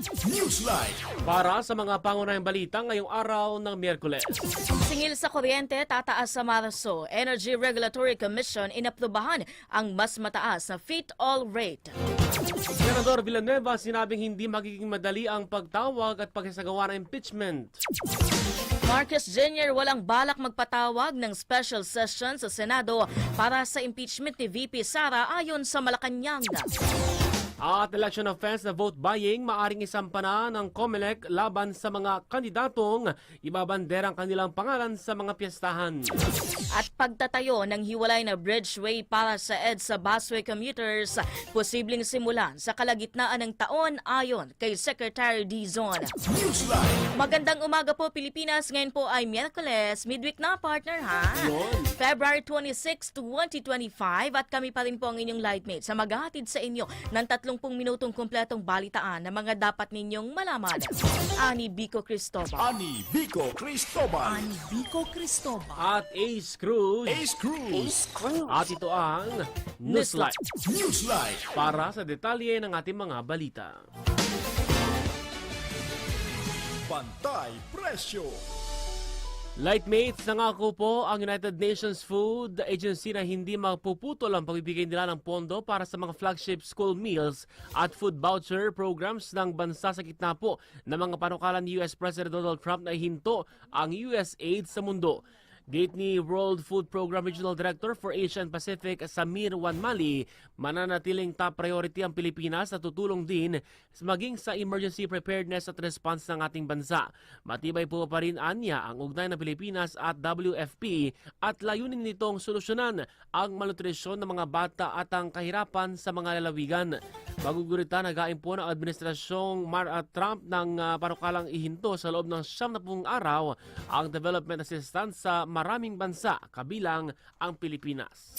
Newsline. Para sa mga pangunahing balita ngayong araw ng Miyerkules. Singil sa kuryente, tataas sa Marso. Energy Regulatory Commission inaprubahan ang mas mataas na fit-all rate. Senador Villanueva sinabing hindi magiging madali ang pagtawag at pagsasagawa ng impeachment. Marcos Jr. walang balak magpatawag ng special session sa Senado para sa impeachment ni VP Sara ayon sa Malacanang. At election offense na vote buying maaring isampa na ng COMELEC laban sa mga kandidatong ibabanderang kanilang pangalan sa mga piyestahan. At pagtatayo ng hiwalay na bridgeway para sa EDSA busway commuters, posibleng simulan sa kalagitnaan ng taon ayon kay Secretary Dizon. Magandang umaga po Pilipinas. Ngayon po ay Miyerkules, midweek na partner ha. February 26, 2025 at kami pa rin po ang inyong lightmate sa maghahatid sa inyo ng 30 minutong kumpletong balitaan na mga dapat ninyong malaman. Ani Bico Cristobal. Ani Vico Cristobal. Ani Bico Cristobal. At Ace Cruz. Ace Cruz. At ito ang Newsline Newsline. para sa detalye ng ating mga balita. Pantay Presyo. Lightmates, nangako po ang United Nations Food Agency na hindi magpuputol ang pagbibigay nila ng pondo para sa mga flagship school meals at food voucher programs ng bansa sa gitna po ng mga panukalan ni US President Donald Trump na hinto ang US aid sa mundo. Gate World Food Program Regional Director for Asia and Pacific, Samir Wanmali, mananatiling top priority ang Pilipinas at tutulong din maging sa emergency preparedness at response ng ating bansa. Matibay po pa rin anya ang ugnay ng Pilipinas at WFP at layunin nitong solusyonan ang malnutrisyon ng mga bata at ang kahirapan sa mga lalawigan. Magugurita nagain po ng administrasyong Mar at Trump ng uh, panukalang ihinto sa loob ng siyam na pung araw ang development assistance sa maraming bansa kabilang ang Pilipinas.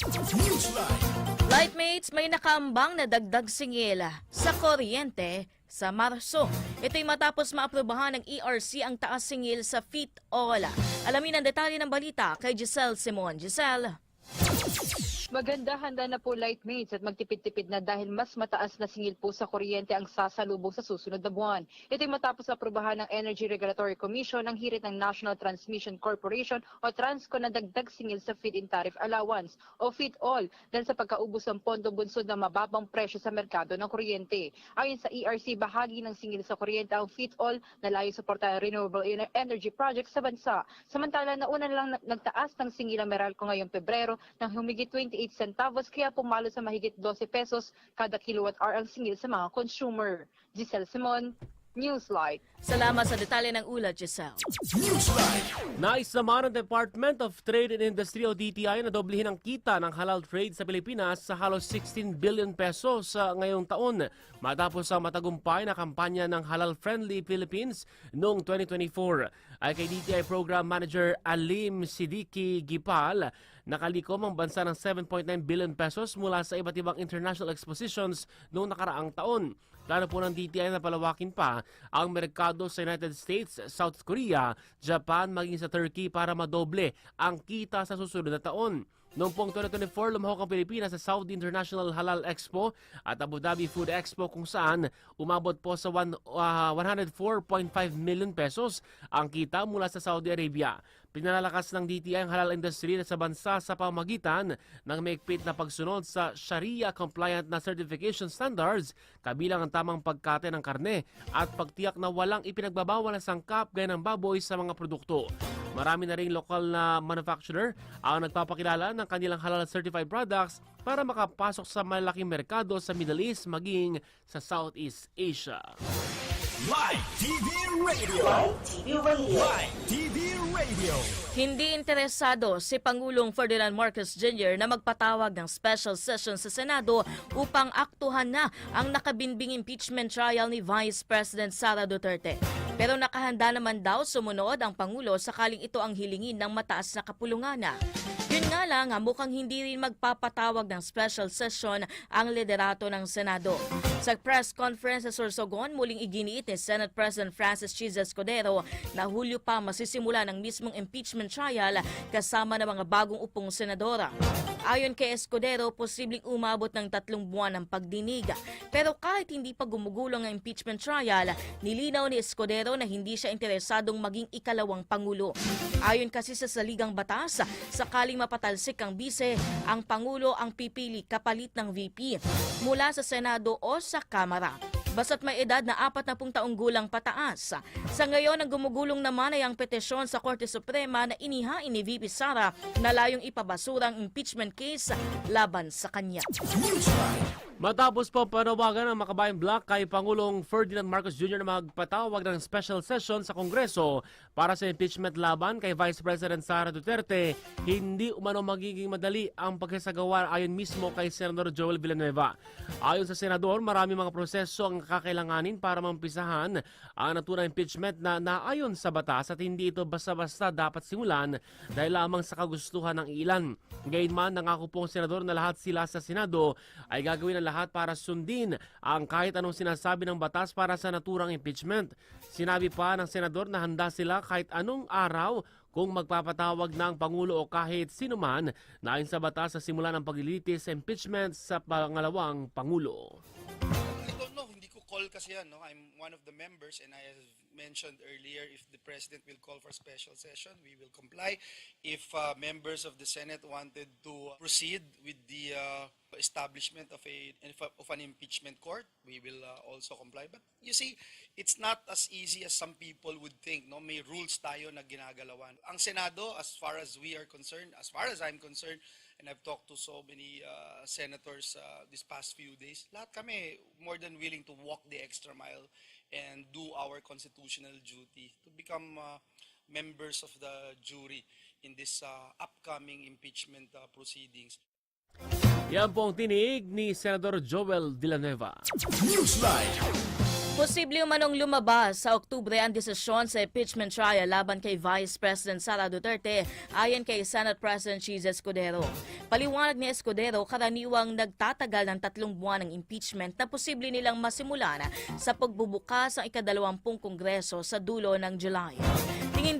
Lightmates, may nakambang na dagdag singil sa kuryente sa Marso. Ito'y matapos maaprubahan ng ERC ang taas singil sa Fit All. Alamin ang detalye ng balita kay Giselle Simon. Giselle. Maganda handa na po lightmates at magtipid-tipid na dahil mas mataas na singil po sa kuryente ang sasalubong sa susunod na buwan. Ito'y matapos aprobahan ng Energy Regulatory Commission ng hirit ng National Transmission Corporation o Transco na dagdag singil sa feed-in tariff allowance o FIT-all dahil sa pagkaubos ng pondo bunsod na mababang presyo sa merkado ng kuryente. Ayon sa ERC, bahagi ng singil sa kuryente ang FIT-all na layo suportahan renewable ener- energy projects sa bansa. Samantala, nauna na lang na- nagtaas ng singil ang Meralco ngayong Pebrero ng humigit 28 centavos kaya pumalo sa mahigit 12 pesos kada kilowatt hour ang singil sa mga consumer. Giselle Simon, Newslight. Salamat sa detalye ng ulat, Giselle. Newsline. Nais naman ng Department of Trade and Industry o DTI na doblehin ang kita ng halal trade sa Pilipinas sa halos 16 billion pesos sa ngayong taon matapos ang matagumpay na kampanya ng Halal Friendly Philippines noong 2024. Ay kay DTI Program Manager Alim Sidiki Gipal, nakalikom ang bansa ng 7.9 billion pesos mula sa iba't ibang international expositions noong nakaraang taon. Plano po ng DTI na palawakin pa ang merkado sa United States, South Korea, Japan, maging sa Turkey para madoble ang kita sa susunod na taon. Noong pong 2024, lumahok ang Pilipinas sa Saudi International Halal Expo at Abu Dhabi Food Expo kung saan umabot po sa one- ah, 104.5 million pesos ang kita mula sa Saudi Arabia. Pinalalakas ng DTI ang halal industry sa bansa sa pamagitan ng maigpit na pagsunod sa Sharia-compliant na certification standards kabilang ang tamang pagkate ng karne at pagtiyak na walang ipinagbabawal na sangkap gaya ng baboy sa mga produkto. Marami na ring lokal na manufacturer ang nagpapakilala ng kanilang halal certified products para makapasok sa malaking merkado sa Middle East maging sa Southeast Asia. Live TV Radio. Live TV Radio. Live TV Radio. Hindi interesado si Pangulong Ferdinand Marcos Jr. na magpatawag ng special session sa Senado upang aktuhan na ang nakabinbing impeachment trial ni Vice President Sara Duterte. Pero nakahanda naman daw sumunod ang Pangulo sakaling ito ang hilingin ng mataas na kapulungan. Yun nga lang, ah, mukhang hindi rin magpapatawag ng special session ang liderato ng Senado. Sa press conference sa Sorsogon, muling iginiit ni Senate President Francis Chiz Escudero na Hulyo pa masisimula ng mismong impeachment trial kasama ng mga bagong upong senadora. Ayon kay Escudero, posibleng umabot ng tatlong buwan ang pagdinig. Pero kahit hindi pa gumugulong ang impeachment trial, nilinaw ni Escudero na hindi siya interesadong maging ikalawang pangulo. Ayon kasi sa saligang batas, sakaling mapatalsik ang bise, ang pangulo ang pipili kapalit ng VP mula sa Senado o sa Kamara. Basta't may edad na apat na pung taong gulang pataas. Sa ngayon, ang gumugulong naman ay ang petisyon sa Korte Suprema na inihain ni VP Sara na layong ipabasura ang impeachment case laban sa kanya. Matapos po panawagan ng Makabayan Block kay Pangulong Ferdinand Marcos Jr. na magpatawag ng special session sa Kongreso para sa impeachment laban kay Vice President Sara Duterte, hindi umano magiging madali ang pagsasagawa ayon mismo kay Senator Joel Villanueva. Ayon sa senador, marami mga proseso ang kakailanganin para mampisahan ang naturang impeachment na naayon sa batas at hindi ito basta-basta dapat simulan dahil lamang sa kagustuhan ng ilan. Gayunman, nangako po ang senador na lahat sila sa Senado ay gagawin ang lahat para sundin ang kahit anong sinasabi ng batas para sa naturang impeachment. Sinabi pa ng senador na handa sila kahit anong araw kung magpapatawag ng Pangulo o kahit sino man na ayon sa batas sa simula ng paglilitis impeachment sa pangalawang Pangulo. I don't know, hindi ko call kasi yan, no? I'm one of the members and I have mentioned earlier if the president will call for special session, we will comply. If uh, members of the Senate wanted to proceed with the uh, establishment of a of an impeachment court, we will uh, also comply. But you see, it's not as easy as some people would think, no? May rules tayo na ginagalawan. Ang Senado, as far as we are concerned, as far as I'm concerned, and I've talked to so many uh, senators uh, this past few days, lahat kami more than willing to walk the extra mile and do our constitutional duty to become uh, members of the jury in this uh, upcoming impeachment uh, proceedings. Yan po ang tinig ni Senador Joel Villanueva. Newsline. Posible umanong lumabas sa Oktubre ang desisyon sa impeachment trial laban kay Vice President Sara Duterte ayon kay Senate President Cheese Escudero. Paliwanag ni Escudero, karaniwang nagtatagal ng tatlong buwan ng impeachment na posible nilang masimulan sa pagbubukas ng ikadalawampung kongreso sa dulo ng July.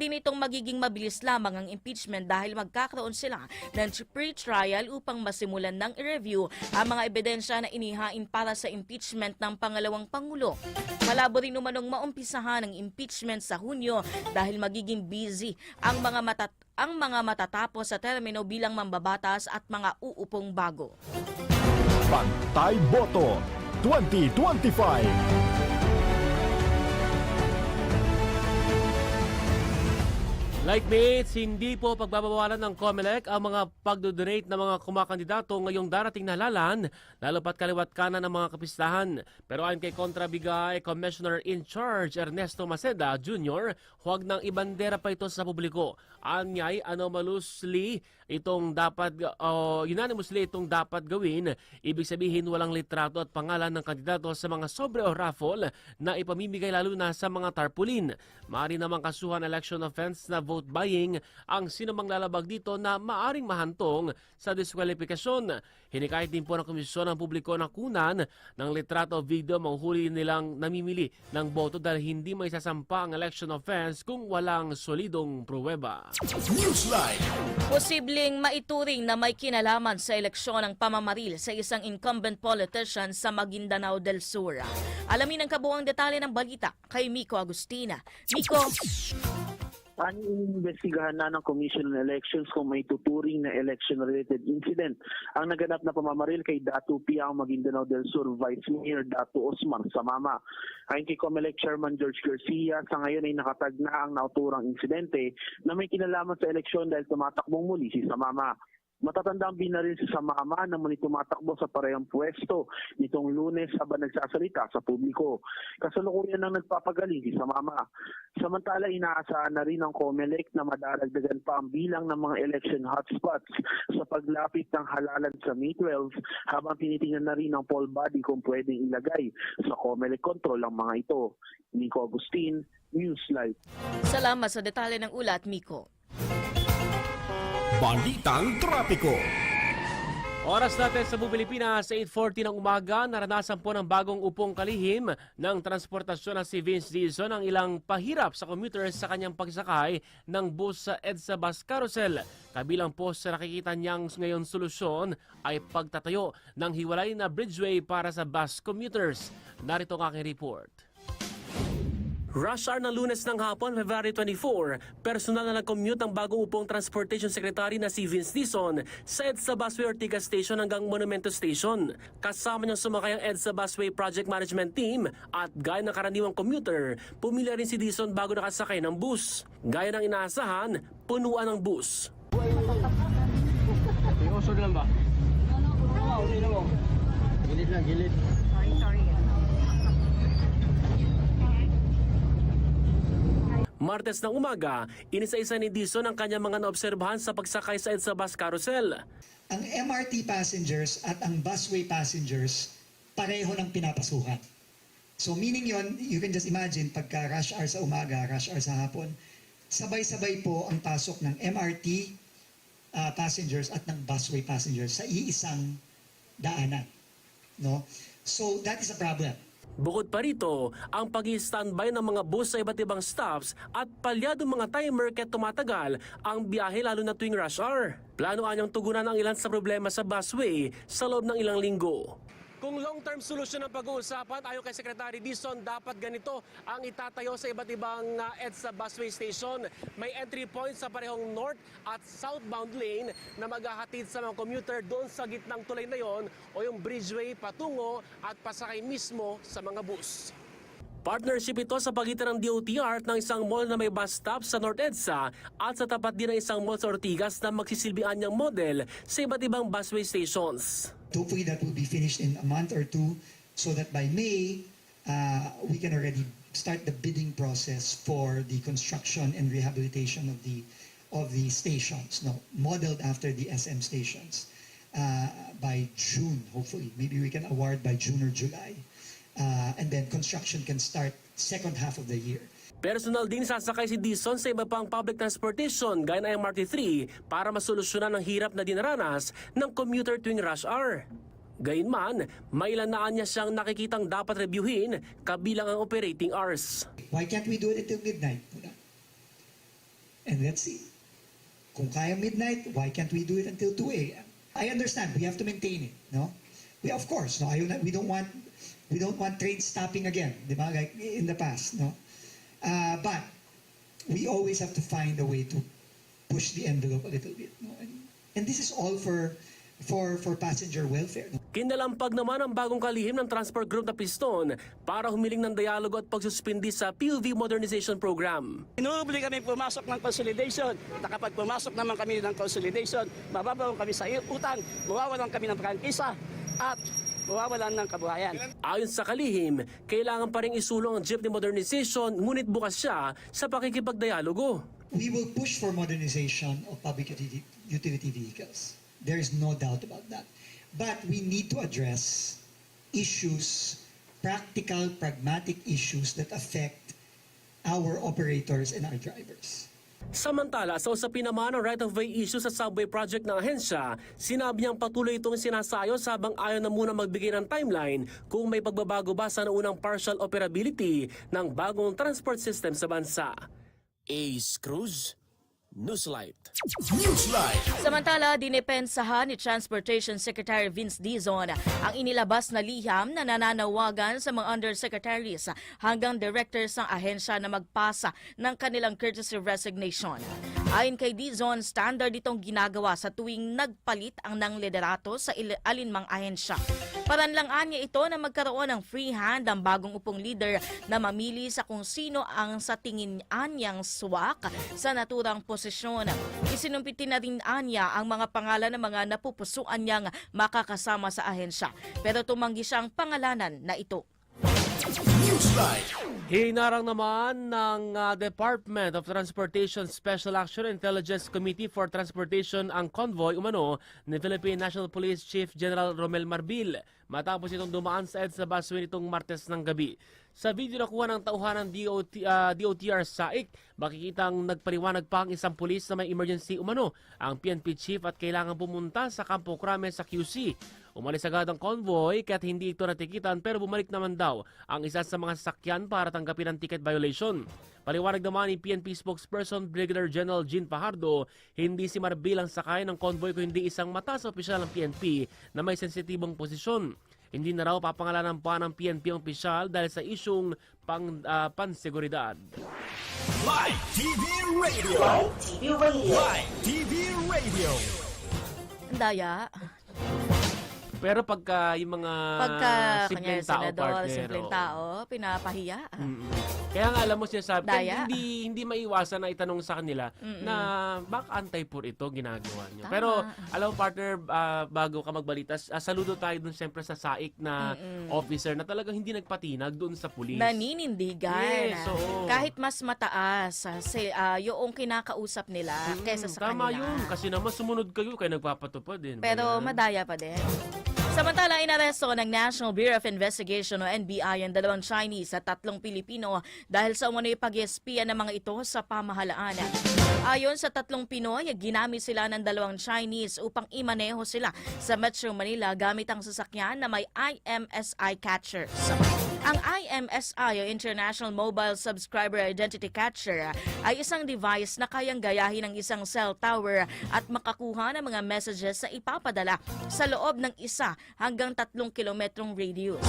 Tingin din itong magiging mabilis lamang ang impeachment dahil magkakaroon sila ng pre-trial upang masimulan ng i-review ang mga ebidensya na inihain para sa impeachment ng pangalawang Pangulo. Malabo rin umanong maumpisahan ang impeachment sa Hunyo dahil magiging busy ang mga matat ang mga matatapos sa termino bilang mambabatas at mga uupong bago. Pantay Boto 2025. Lightmates, hindi po pagbabawalan ng COMELEC ang mga pagdodonate ng mga kumakandidato ngayong darating na halalan, lalo pat kaliwat kanan ng mga kapistahan. Pero ayon kay Kontrabigay Commissioner in Charge Ernesto Maceda Jr., huwag nang ibandera pa ito sa publiko. Anyay anomalusly itong dapat uh, unanimously itong dapat gawin. Ibig sabihin walang litrato at pangalan ng kandidato sa mga sobre o raffle na ipamimigay lalo na sa mga tarpaulin. Maaari namang kasuhan election offense na vote buying ang sinumang lalabag dito na maaring mahantong sa diskwalifikasyon. Hinikayat din po ng komisyon ng publiko na kunan ng litrato o video manghuli nilang namimili ng boto dahil hindi may sasampa ang election offense kung walang solidong pruweba. Newsline. Posibleng maituring na may kinalaman sa eleksyon ng pamamaril sa isang incumbent politician sa Maguindanao del Sur. Alamin ang kabuang detalye ng balita kay Miko Agustina. Miko, Aniimbestigahan na ng Commission on Elections kung may tuturing na election-related incident ang naganap na pamamaril kay Datu Piang Maguindanao del Sur Vice Mayor Datu Osman Samama. Ayon kay COMELEC Chairman George Garcia, sa ngayon ay nakatag na ang nauturang insidente na may kinalaman sa eleksyon dahil tumatakbong muli si Samama. Matatandang binaril si Samama na muli tumatakbo sa parehong pwesto nitong lunes habang nagsasalita sa publiko. Kasalukuyan nang nagpapagaling si Samama. Samantala inaasahan na rin ng COMELEC na madadagdagan pa ang bilang ng mga election hotspots sa paglapit ng halalan sa May 12 habang tinitingnan na rin ng poll body kung pwedeng ilagay sa COMELEC control ang mga ito. Nico Agustin, Newslight. Salamat sa detalye ng ulat, Miko. Balitang Trapiko. Oras natin sa Pilipinas, 8.40 ng umaga, naranasan po ng bagong upong kalihim ng transportasyon na si Vince Dizon ang ilang pahirap sa commuters sa kanyang pagsakay ng bus sa EDSA Bus Carousel. Kabilang po sa nakikita niyang ngayon solusyon ay pagtatayo ng hiwalay na bridgeway para sa bus commuters. Narito ang aking report. Rush hour ng lunes ng hapon, February 24, personal na nag-commute ang bagong upong Transportation Secretary na si Vince Dizon sa EDSA Busway Ortigas Station hanggang Monumento Station. Kasama niyang sumakay ang EDSA Busway Project Management Team at gaya ng karaniwang commuter, pumili rin si Dizon bago nakasakay ng bus. Gaya ng inaasahan, punuan ng bus. Martes ng umaga, inisa-isa ni Dizon ang kanyang mga naobserbahan sa pagsakay sa EDSA Bus Carousel. ang MRT passengers at ang busway passengers pareho ng pinapasukan. So meaning yon, you can just imagine pagka rush hour sa umaga, rush hour sa hapon, sabay-sabay po ang pasok ng MRT uh, passengers at ng busway passengers sa iisang daanan. No? So that is a problem. Bukod pa rito, ang pag standby ng mga bus sa iba't ibang stops at palyadong mga timer kaya tumatagal ang biyahe lalo na tuwing rush hour. Plano anyang tugunan ang ilan sa problema sa busway sa loob ng ilang linggo. Kung long-term solution ang pag-uusapan, ayon kay Secretary Dizon, dapat ganito ang itatayo sa iba't ibang uh, EDSA busway station. May entry point sa parehong north at southbound lane na maghahatid sa mga commuter doon sa gitnang tulay na yon o yung bridgeway patungo at pasakay mismo sa mga bus. Partnership ito sa pagitan ng DOTR at ng isang mall na may bus stop sa North EDSA at sa tapat din ng isang mall sa Ortigas na magsisilbihan niyang model sa iba't ibang busway stations. Hopefully that will be finished in a month or two so that by May, uh, we can already start the bidding process for the construction and rehabilitation of the of the stations, no, modeled after the SM stations uh, by June, hopefully. Maybe we can award by June or July. Uh, and then construction can start second half of the year. Personal din sasakay si Dizon sa iba pang public transportation gaya ng MRT3 para masolusyonan ang hirap na dinaranas ng commuter tuwing rush hour. Gayunman, may ilan na niya siyang nakikitang dapat reviewin kabilang ang operating hours. Why can't we do it until midnight? And let's see. Kung kaya midnight, why can't we do it until 2 a.m.? I understand we have to maintain it, no? We of course, no. Na, we don't want we don't want trains stopping again, di ba? Like in the past, no. Uh, but we always have to find a way to push the envelope a little bit, no? And, and this is all for for for passenger welfare. Kinalampag naman ang bagong kalihim ng Transport Group na Piston para humiling ng dialogo at pagsuspindi sa PUV Modernization Program. Inuubli kami pumasok ng consolidation. At kapag pumasok naman kami ng consolidation, mababaw kami sa utang, mawawalan kami ng prangkisa at mawawalan ng kabuhayan. Ayon sa kalihim, kailangan pa rin isulong ang jeepney modernization ngunit bukas siya sa pakikipagdialogo. we will push for modernization of public utility, utility vehicles. There is no doubt about that. But we need to address issues, practical, pragmatic issues that affect our operators and our drivers. Samantala, sa usapin naman ang right-of-way issue sa subway project ng ahensya, sinabi niyang patuloy itong sinasayos habang ayaw na muna magbigay ng timeline kung may pagbabago ba sa naunang partial operability ng bagong transport system sa bansa. Ace Cruz, Newslight. Newsline. Samantala, dinepensahan ni Transportation Secretary Vince Dizon ang inilabas na liham na nananawagan sa mga undersecretaries hanggang directors ng ahensya na magpasa ng kanilang courtesy resignation. Ayon kay Dizon, standard itong ginagawa sa tuwing nagpalit ang ng liderato sa alinmang ahensya. Paranlangan niya ito na magkaroon ng free hand ang bagong upong leader na mamili sa kung sino ang sa tingin anyang swak sa naturang posisyon. Isinumpitin na rin anya ang mga pangalan ng mga napupusuan niyang makakasama sa ahensya. Pero tumanggi siyang pangalanan na ito. Hinarang naman ng ah, Department of Transportation Special Action Intelligence Committee for Transportation ang convoy umano ni Philippine National Police Chief General Romel Marbil matapos itong dumaan sa EDSA busway nitong Martes ng gabi. Sa video na kuha ng tauhan ng DOT, ah, DOTR SAIC, makikitang nagpaliwanag pa ang isang pulis na may emergency umano ang PNP chief at kailangan pumunta sa Campo Crame sa QC. Umalis agad ang convoy kaya't hindi ito natikitan pero bumalik naman daw ang isa sa mga sasakyan para tanggapin ang ticket violation. Paliwanag naman ni PNP spokesperson Brigadier General Jean Fajardo, hindi si Marbil ang sakay ng convoy kundi isang mataas opisyal ng PNP na may sensitibong posisyon. Hindi na raw papangalanan pa ng PNP ang opisyal dahil sa isyong pang, ah, panseguridad. Live TV Radio. Live TV Radio. Live TV Radio. Daya. Pero pagka yung mga Pagka, simpleng kanya tao, senador, partner, simpleng oo. tao, pinapahiya. Mm-mm. Kaya nga alam mo siya sabi, Daya. hindi hindi maiwasan na itanong sa kanila na baka anti-poor ito ginagawa niyo. Tama. Pero alam mo partner, ah, bago ka magbalita, ah, saludo tayo dun siyempre sa SAIC na officer na talagang hindi nagpatinag doon sa pulis. Naninindigan. Yes, oo. Kahit mas mataas ah, si, ah, yung kinakausap nila Mm, kaysa sa Tama kanila. yun, kasi naman sumunod kayo, kaya nagpapatupad din. Pero madaya pa din. Samantala, inaresto ng National Bureau of Investigation o NBI ang dalawang Chinese at tatlong Pilipino dahil sa umano'y pag-espiya ng mga ito sa pamahalaan. Ayon sa tatlong Pinoy, ginamit sila ng dalawang Chinese upang imaneho sila sa Metro Manila gamit ang sasakyan na may IMSI catchers. Ang IMSI o International Mobile Subscriber Identity Catcher ay isang device na kayang gayahin ng isang cell tower at makakuha ng mga messages na ipapadala sa loob ng isa hanggang tatlong kilometrong radius.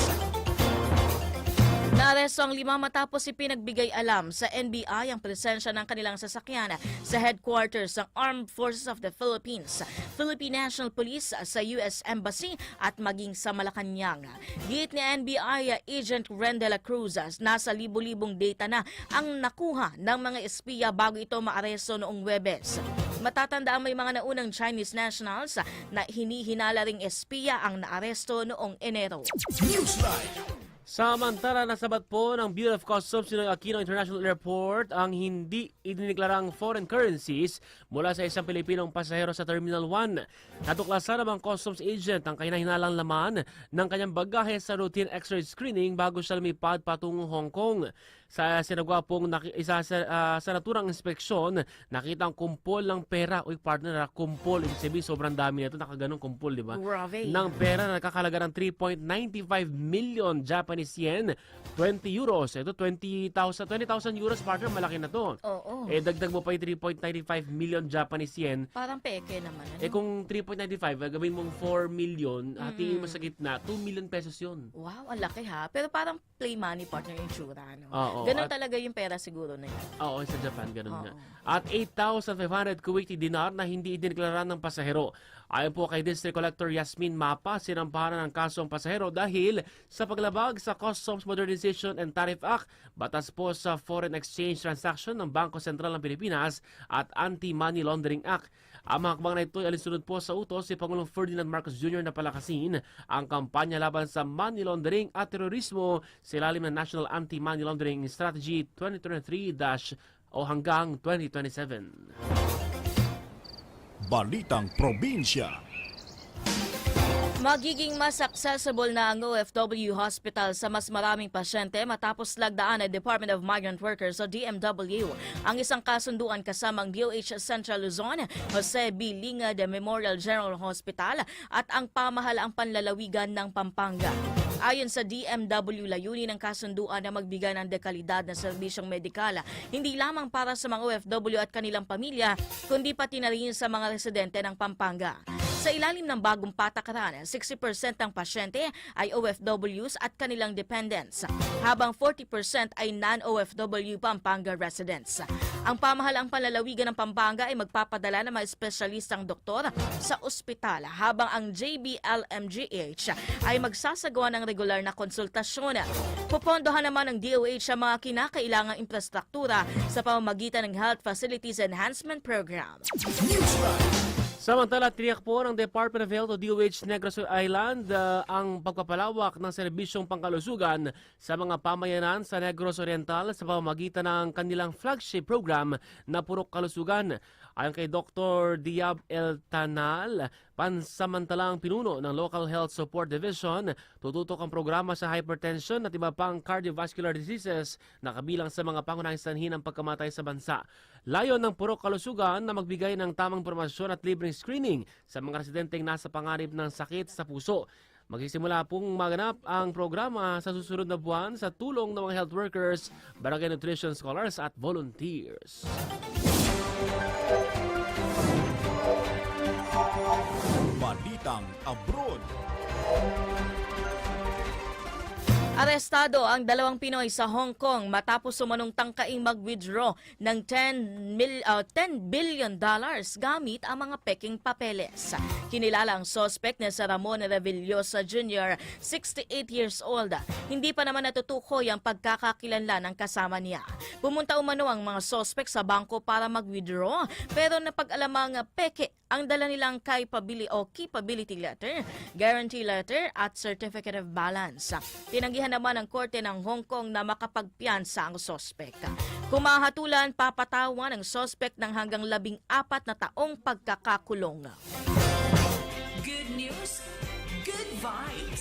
Naaresto ang lima matapos ipinagbigay alam sa NBI ang presensya ng kanilang sasakyan sa headquarters ng Armed Forces of the Philippines, Philippine National Police sa US Embassy at maging sa Malacanang. Git ni NBI Agent Rendela Cruz, nasa libu-libong data na ang nakuha ng mga espiya bago ito maaresto noong Webes. Matatanda may mga naunang Chinese nationals na hinihinala ring espiya ang naaresto noong Enero. Newsline. Samantala, nasabat po ng Bureau of Customs ng Aquino International Airport ang hindi idineklarang foreign currencies mula sa isang Pilipinong pasahero sa Terminal 1. Natuklasan ng customs agent ang kinahinalang laman ng kanyang bagahe sa routine x-ray screening bago siya lumipad patungong Hong Kong. Sa sinagawa pong naki- isa sa, ah, sa naturang inspeksyon, nakita ang kumpol ng pera. Uy, partner, na kumpol. Ibig sabihin, sobrang dami nito. Nakaganong kumpol, di ba? Grabe. ng pera na nakakalaga ng 3.95 million Japanese yen, 20 euros. Ito 20,000 20,000 euros partner, malaki na to. Oo. Eh dagdag mo pa yung 3.95 million Japanese yen. Parang peke naman. Ano? Eh kung 3.95, gagawin mong 4 million, hatiin mo sa gitna, 2 million pesos yun. Wow, ang laki ha. Pero parang play money partner yung tsura. No? Oo, Ganun at- talaga yung pera siguro na yun. Oo, sa Japan, ganun Oo. nga. At 8,500 Kuwaiti dinar na hindi idineklara ng pasahero. Ayon po kay District Collector Yasmin Mapa, sinampahan ng kaso ang pasahero dahil sa paglabag sa Customs Modernization and Tariff Act, batas po sa Foreign Exchange Transaction ng Bangko Sentral ng Pilipinas at Anti-Money Laundering Act. Ang hakbang na ito ay alinsunod po sa utos si Pangulong Ferdinand Marcos Jr. na palakasin ang kampanya laban sa money laundering at terorismo sa ilalim ng National Anti-Money Laundering Strategy 2023- o hanggang 2027. Balitang Probinsya. Magiging mas accessible na ang OFW hospital sa mas maraming pasyente matapos lagdaan ng Department of Migrant Workers o DMW ang isang kasunduan kasamang DOH Central Luzon, Jose B. Lingad Memorial General Hospital at ang pamahalaang panlalawigan ng Pampanga. Ayon sa DMW, layunin ng kasunduan na magbigay ng dekalidad na serbisyong medikal, hindi lamang para sa mga OFW at kanilang pamilya, kundi pati na rin sa mga residente ng Pampanga. Sa ilalim ng bagong patakaran, 60% ng pasyente ay OFWs at kanilang dependents, habang 40% ay non-OFW Pampanga residents. Ang pamahalaang palalawigan ng Pampanga ay magpapadala ng mga espesyalistang doktor sa ospital, habang ang JBLMGH ay magsasagawa ng regular na konsultasyon. Pupondohan naman ng DOH ang mga kinakailangang infrastruktura sa pamamagitan ng Health Facilities Enhancement Program. Samantala, tiniyak po ng Department of Health o DOH Negros Island ah, ang pagpapalawak ng serbisyong pangkalusugan sa mga pamayanan sa Negros Oriental sa pamamagitan ng kanilang flagship program na Purok Kalusugan. Ayon kay Dr. Diab El Tanal, pansamantalang pinuno ng Local Health Support Division, tututok ang programa sa hypertension at iba pang cardiovascular diseases na kabilang sa mga pangunahing sanhi ng pagkamatay sa bansa. Layon ng Purok Kalusugan na magbigay ng tamang impormasyon at libreng screening sa mga residenteng nasa panganib ng sakit sa puso. Magsisimula pong maganap ang programa sa susunod na buwan sa tulong ng mga health workers, barangay nutrition scholars at volunteers. Balitang Abroad. Arestado ang dalawang Pinoy sa Hong Kong matapos sumanong tangkaing mag-withdraw ng 10, mil, ah, 10 billion dollars gamit ang mga peking papeles. Kinilala ang suspect na sa Ramon Revillosa Jr., 68 years old. Hindi pa naman natutukoy ang pagkakakilanlan ng kasama niya. Pumunta umano ang mga suspect sa bangko para mag-withdraw pero napag-alamang peke ang dala nilang capability o capability letter, guarantee letter at certificate of balance. Tinanggihan naman ng korte ng Hong Kong na makapagpiansa ang sospek. Kumahatulan, papatawan ng sospek ng hanggang labing apat na taong pagkakakulong. Good news, good vibes.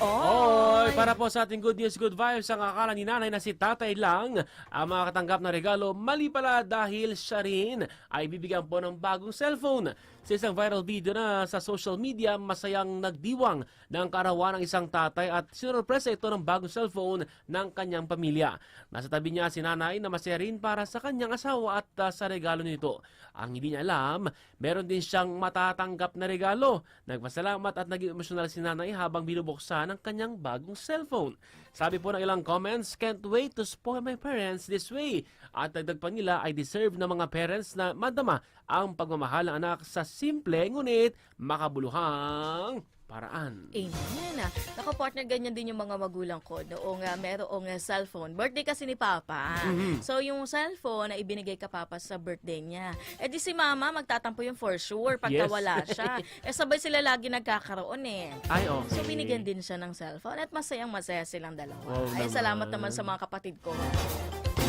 Oy, para po sa ating good news, good vibes, ang akala ni nanay na si tatay lang ang makakatanggap na regalo, mali pala dahil siya rin ay bibigyan po ng bagong cellphone. Sa isang viral video na sa social media, masayang nagdiwang ng karawan ng isang tatay at sinurpresa ito ng bagong cellphone ng kanyang pamilya. Nasa tabi niya si nanay na masaya rin para sa kanyang asawa at uh, sa regalo nito. Ang hindi niya alam, meron din siyang matatanggap na regalo. Nagpasalamat at naging emosyonal si nanay habang binubuksan ang kanyang bagong cellphone. Sabi po ng ilang comments, can't wait to spoil my parents this way. At dagdag pa nila ay deserve ng mga parents na madama ang pagmamahal ng anak sa simple ngunit makabuluhang paraan. Amen. Nako partner, ganyan din yung mga magulang ko. Noong uh, merong uh, cellphone. Birthday kasi ni Papa. Mhm. So yung cellphone na ibinigay ka Papa sa birthday niya. Eh di si Mama magtatampo yung for sure pagka Yes. wala siya. eh sabay sila lagi nagkakaroon eh. Ay, okay. So binigyan din siya ng cellphone at masayang masaya silang dalawa. Wow Ay naman. salamat naman sa mga kapatid ko.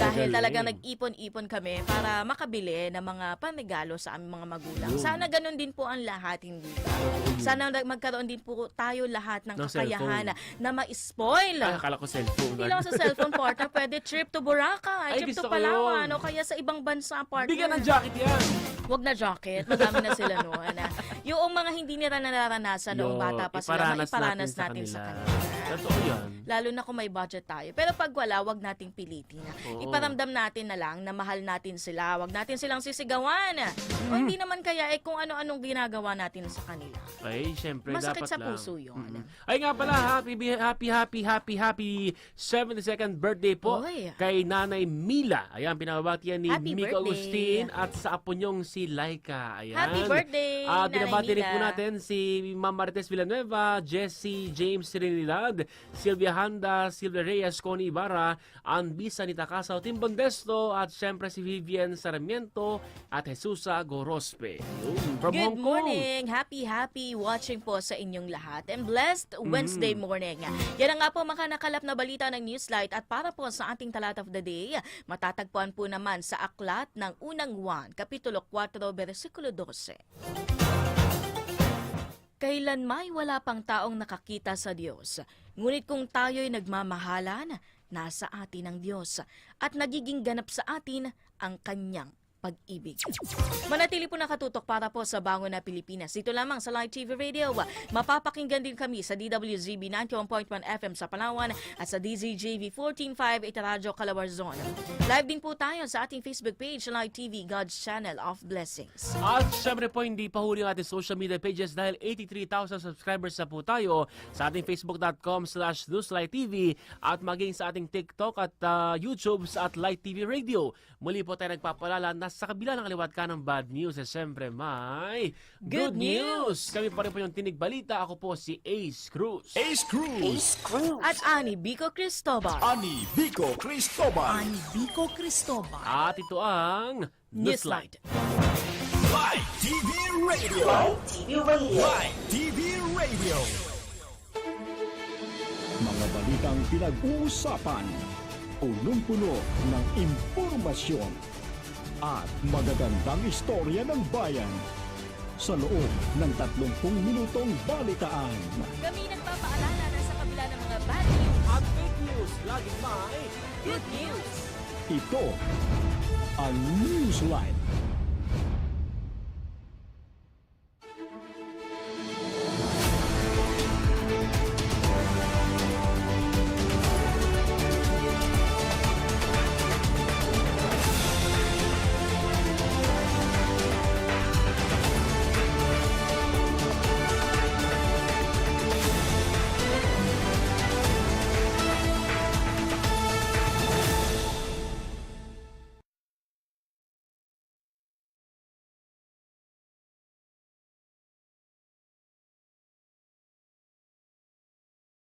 Dahil talagang nag-ipon-ipon kami para makabili ng mga panregalo sa aming mga magulang. Sana ganun din po ang lahat, hindi ba? Sana magkaroon din po tayo lahat ng Ng kakayahan na ma-spoil. Ay, akala ko cellphone. Hindi lang sa cellphone partner, pwede trip to Boracay, Ay, trip gusto to ko Palawan, yun. o kaya sa ibang bansa partner. Bigyan ng jacket yan. Wag na jacket, madami na sila noon. Yung mga hindi nila nararanasan noong Yo, bata pa sila, iparanas maiparanas natin sa natin sa kanila. kanila. Totoo yan. Lalo na kung may budget tayo. Pero pag wala, wag nating pilitin. Oo. Iparamdam natin na lang na mahal natin sila. Wag natin silang sisigawan. O Mm-hmm. hindi naman kaya eh kung ano-anong ginagawa natin sa kanila. Ay, syempre, Masakit dapat sa lang. puso yun. Mm-mm. Ay nga pala, happy, happy, happy, happy, happy 72nd birthday po Oy. kay Nanay Mila. Ayan, pinababati yan ni Happy Mika birthday. Agustin at sa apo niyong si Laika. Ayan. Happy birthday, Ah, Nanay binabati rin po Mila. natin si Ma'am Marites Villanueva, Jesse James Trinidad, Sylvia Handa, Silvia Reyes, Connie Ibarra, Anbisa Nita Casaw, Tim Bondesto, at syempre si Vivian Sarmiento at Jesusa Gorospe. From Good Hong Kong. morning! Happy, happy watching po sa inyong lahat. And blessed Mm-hmm. Wednesday morning. Yan ang nga po mga nakalap na balita ng Newslight at para po sa ating talat of the day, matatagpuan po naman sa aklat ng unang 1, Kapitulo 4, versikulo 12. Kailan may wala pang taong nakakita sa Diyos, ngunit kung tayo'y nagmamahalan, nasa atin ang Diyos at nagiging ganap sa atin ang kanyang pag-ibig. Manatili po nakatutok para po sa Bangon na Pilipinas. Dito lamang sa Live TV Radio. Mapapakinggan din kami sa DWZB 91.1 FM sa Palawan at sa DZJV 14.5 Itaradyo Calabarzon. Live din po tayo sa ating Facebook page, Live TV, God's Channel of Blessings. At syempre po, hindi pa huli ang ating social media pages dahil 83,000 subscribers na po tayo sa ating facebook.com slash TV at maging sa ating TikTok at ah, YouTube at Light TV Radio. Muli po tayo nagpapalala na sa kabila ng kaliwat ka ng bad news, eh, syempre may Good news! Kami pa rin po yung Tinig Balita. Ako po si Ace Cruz. Ace Cruz. At Ani Bico Cristobal. Ani Vico Cristobal. Vico Cristobal. At ito ang Newslight. Live TV Radio. Live TV Radio. Live TV Radio. Mga balitang pinag-uusapan, punong-puno ng impormasyon at magagandang istorya ng bayan sa loob ng 30 minutong balitaan. Kami nagpapaalala na sa kabila ng mga bad news, At fake news, laging may good news. Ito ang Newsline